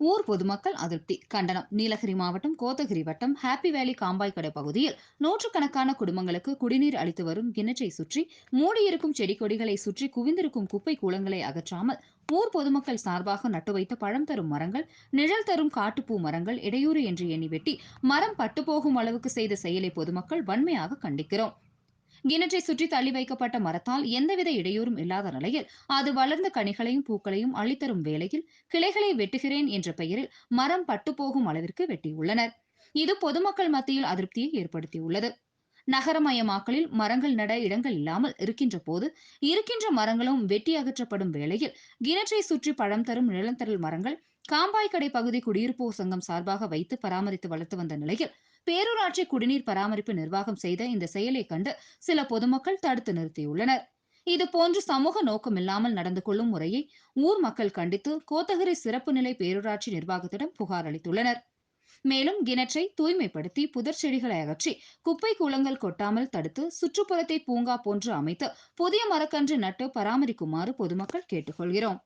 ஊர் பொதுமக்கள் அதிருப்தி. கண்டனம். நீலகிரி மாவட்டம் கோத்தகிரி வட்டம் ஹாப்பி வேலி காம்பாய் கடை பகுதியில் நூற்றுக்கணக்கான குடும்பங்களுக்கு குடிநீர் அளித்து வரும் கிணற்றை சுற்றி மூடியிருக்கும் செடி கொடிகளை சுற்றி குவிந்திருக்கும் குப்பை கூலங்களை அகற்றாமல் ஊர் பொதுமக்கள் சார்பாக நட்டு வைத்த பழம் தரும் மரங்கள் நிழல் தரும் காட்டுப்பூ மரங்கள் இடையூறு என்று எண்ணி வெட்டி மரம் பட்டுப்போகும் அளவுக்கு செய்த செயலை பொதுமக்கள் வன்மையாக கண்டிக்கிறோம். கிணற்றை சுற்றி தள்ளி வைக்கப்பட்ட மரத்தால் எந்தவித இடையூறும் இல்லாத நிலையில் அது வளர்ந்த கனிகளையும் பூக்களையும் அளித்தரும் வேளையில் கிளைகளை வெட்டுகிறேன் என்ற பெயரில் மரம் பட்டுப்போகும் அளவிற்கு வெட்டியுள்ளனர். இது பொதுமக்கள் மத்தியில் அதிருப்தியை ஏற்படுத்தியுள்ளது. நகரமயமாக்கலில் மரங்கள் நட இடங்கள் இல்லாமல் இருக்கின்ற போது இருக்கின்ற மரங்களும் வெட்டி அகற்றப்படும் வேளையில் கிணற்றை சுற்றி பழம் தரும் நிலந்தரல் மரங்கள் காம்பாய்கடை பகுதி குடியிருப்போர் சங்கம் சார்பாக வைத்து பராமரித்து வளர்த்து வந்த நிலையில் பேரூராட்சி குடிநீர் பராமரிப்பு நிர்வாகம் செய்த இந்த செயலை கண்டு சில பொதுமக்கள் தடுத்து நிறுத்தியுள்ளனர். இதுபோன்று சமூக நோக்கமில்லாமல் நடந்து கொள்ளும் முறையை ஊர் மக்கள் கண்டித்து கோத்தகிரி சிறப்பு நிலை பேரூராட்சி நிர்வாகத்திடம் புகார் அளித்துள்ளனர். மேலும் கிணற்றை தூய்மைப்படுத்தி புதர் செடிகளை அகற்றி குப்பை கூலங்கள் கொட்டாமல் தடுத்து சுற்றுப்புறத்தை பூங்கா போன்று அமைத்து புதிய மரக்கன்று நட்டு பராமரிக்குமாறு பொதுமக்கள் கேட்டுக்கொள்கிறோம்.